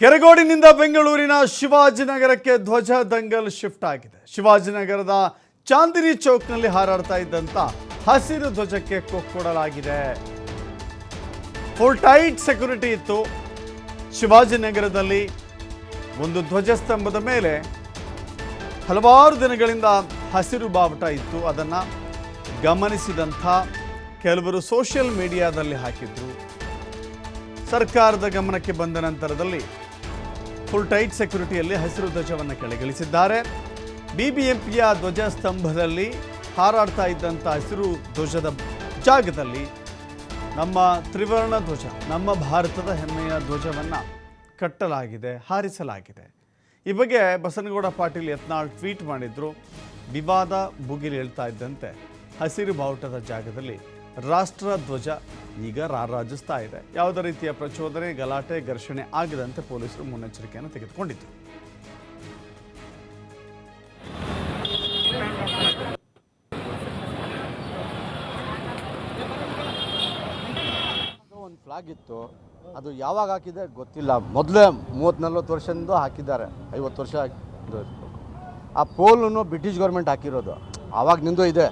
ಕೆರಗೋಡಿನಿಂದ ಬೆಂಗಳೂರಿನ ಶಿವಾಜಿನಗರಕ್ಕೆ ಧ್ವಜ ದಂಗಲ್ ಶಿಫ್ಟ್ ಆಗಿದೆ. ಶಿವಾಜಿನಗರದ ಚಾಂದಿನಿ ಚೌಕ್ನಲ್ಲಿ ಹಾರಾಡ್ತಾ ಇದ್ದಂತ ಹಸಿರು ಧ್ವಜಕ್ಕೆ ಕೊಕ್ಕೊಡಲಾಗಿದೆ. ಫುಲ್ ಟೈಟ್ ಸೆಕ್ಯೂರಿಟಿ ಇತ್ತು. ಶಿವಾಜಿನಗರದಲ್ಲಿ ಒಂದು ಧ್ವಜಸ್ತಂಭದ ಮೇಲೆ ಹಲವಾರು ದಿನಗಳಿಂದ ಹಸಿರು ಬಾವುಟ ಇತ್ತು. ಅದನ್ನು ಗಮನಿಸಿದಂಥ ಕೆಲವರು ಸೋಷಿಯಲ್ ಮೀಡಿಯಾದಲ್ಲಿ ಹಾಕಿದ್ರು. ಸರ್ಕಾರದ ಗಮನಕ್ಕೆ ಬಂದ ನಂತರದಲ್ಲಿ ಫುಲ್ ಟೈಟ್ ಸೆಕ್ಯುರಿಟಿಯಲ್ಲಿ ಹಸಿರು ಧ್ವಜವನ್ನು ಕೆಳಗಿಳಿಸಿದ್ದಾರೆ. ಬಿಬಿಎಂಪಿಯ ಧ್ವಜ ಸ್ತಂಭದಲ್ಲಿ ಹಾರಾಡ್ತಾ ಇದ್ದಂಥ ಹಸಿರು ಧ್ವಜದ ಜಾಗದಲ್ಲಿ ನಮ್ಮ ತ್ರಿವರ್ಣ ಧ್ವಜ, ನಮ್ಮ ಭಾರತದ ಹೆಮ್ಮೆಯ ಧ್ವಜವನ್ನು ಕಟ್ಟಲಾಗಿದೆ, ಹಾರಿಸಲಾಗಿದೆ. ಈ ಬಗ್ಗೆ ಬಸನಗೌಡ ಪಾಟೀಲ್ ಯತ್ನಾಳ್ ಟ್ವೀಟ್ ಮಾಡಿದ್ರು. ವಿವಾದ ಬುಗಿಲೇಳ್ತಾ ಇದ್ದಂತೆ ಹಸಿರು ಬಾವುಟದ ಜಾಗದಲ್ಲಿ ರಾಷ್ಟ್ರ ಧ್ವಜ ಈಗ ರಾರಾಜಿಸ್ತಾ ಇದೆ. ಯಾವುದೇ ರೀತಿಯ ಪ್ರಚೋದನೆ, ಗಲಾಟೆ, ಘರ್ಷಣೆ ಆಗದಂತೆ ಪೊಲೀಸರು ಮುನ್ನೆಚ್ಚರಿಕೆಯನ್ನು ತೆಗೆದುಕೊಂಡಿದ್ದರು ಒಂದು ಫ್ಲಾಗ್ ಇತ್ತು. ಅದು ಯಾವಾಗ ಹಾಕಿದೆ ಗೊತ್ತಿಲ್ಲ. ಮೊದಲೇ ಮೂವತ್ತು ನಲ್ವತ್ತು ವರ್ಷದಿಂದ ಹಾಕಿದ್ದಾರೆ. ಐವತ್ತು ವರ್ಷ ಆ ಪೋಲನ್ನು ಬ್ರಿಟಿಷ್ ಗೌರ್ಮೆಂಟ್ ಹಾಕಿರೋದು. ಆವಾಗನಿಂದ ಇದೆ.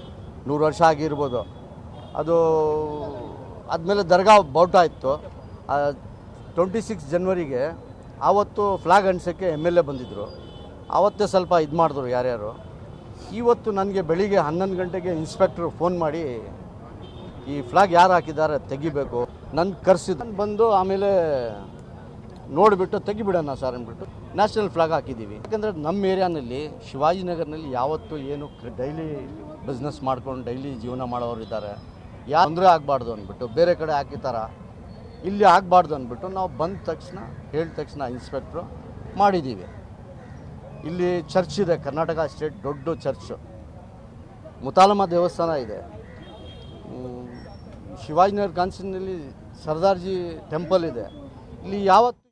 ನೂರು ವರ್ಷ ಆಗಿರ್ಬೋದು. ಅದು ಆದಮೇಲೆ ದರ್ಗಾ ಬೌಟ್ ಇತ್ತು ಟ್ವೆಂಟಿ ಸಿಕ್ಸ್ ಜನ್ವರಿಗೆ ಆವತ್ತು ಫ್ಲಾಗ್ ಅಂಟಿಸೋಕ್ಕೆ ಎಂ ಎಲ್ ಎ ಬಂದಿದ್ದರು ಆವತ್ತೇ ಸ್ವಲ್ಪ ಇದು ಮಾಡಿದ್ರು ಯಾರ್ಯಾರು. ಇವತ್ತು ನನಗೆ ಬೆಳಿಗ್ಗೆ ಹನ್ನೊಂದು ಗಂಟೆಗೆ ಇನ್ಸ್ಪೆಕ್ಟ್ರು ಫೋನ್ ಮಾಡಿ, ಈ ಫ್ಲಾಗ್ ಯಾರು ಹಾಕಿದ್ದಾರೆ ತೆಗಿಬೇಕು? ನನ್ನ ಕರೆಸಿದ್ದು ಬಂದು ಆಮೇಲೆ ನೋಡಿಬಿಟ್ಟು ತೆಗಿಬಿಡೋಣ ಸರ್ ಅಂದ್ಬಿಟ್ಟು ನ್ಯಾಷನಲ್ ಫ್ಲಾಗ್ ಹಾಕಿದ್ದೀವಿ ಯಾಕಂದರೆ ನಮ್ಮ ಏರಿಯಾನಲ್ಲಿ, ಶಿವಾಜಿನಗರ್ನಲ್ಲಿ ಯಾವತ್ತೂ ಏನು ಡೈಲಿ ಬಿಸ್ನೆಸ್ ಮಾಡ್ಕೊಂಡು, ಡೈಲಿ ಜೀವನ ಮಾಡೋರು ಇದ್ದಾರೆ ಯಾರು ತೊಂದರೆ ಆಗಬಾರ್ದು ಅಂದ್ಬಿಟ್ಟು, ಬೇರೆ ಕಡೆ ಹಾಕಿತಾರ ಇಲ್ಲಿ ಆಗಬಾರ್ದು ಅಂದ್ಬಿಟ್ಟು ನಾವು ಬಂದ ತಕ್ಷಣ ಹೇಳಿದ ತಕ್ಷಣ ಇನ್ಸ್ಪೆಕ್ಟ್ರು ಮಾಡಿದ್ದೀವಿ ಇಲ್ಲಿ ಚರ್ಚ್ ಇದೆ, ಕರ್ನಾಟಕ ಸ್ಟೇಟ್ ದೊಡ್ಡ ಚರ್ಚು ಮುತಾಲಮ್ಮ ದೇವಸ್ಥಾನ ಇದೆ. ಶಿವಾಜಿನಗರ್ ಕಾನ್ಸ್ಟಿನಲ್ಲಿ ಸರ್ದಾರ್ಜಿ ಟೆಂಪಲ್ ಇದೆ. ಇಲ್ಲಿ ಯಾವತ್ತು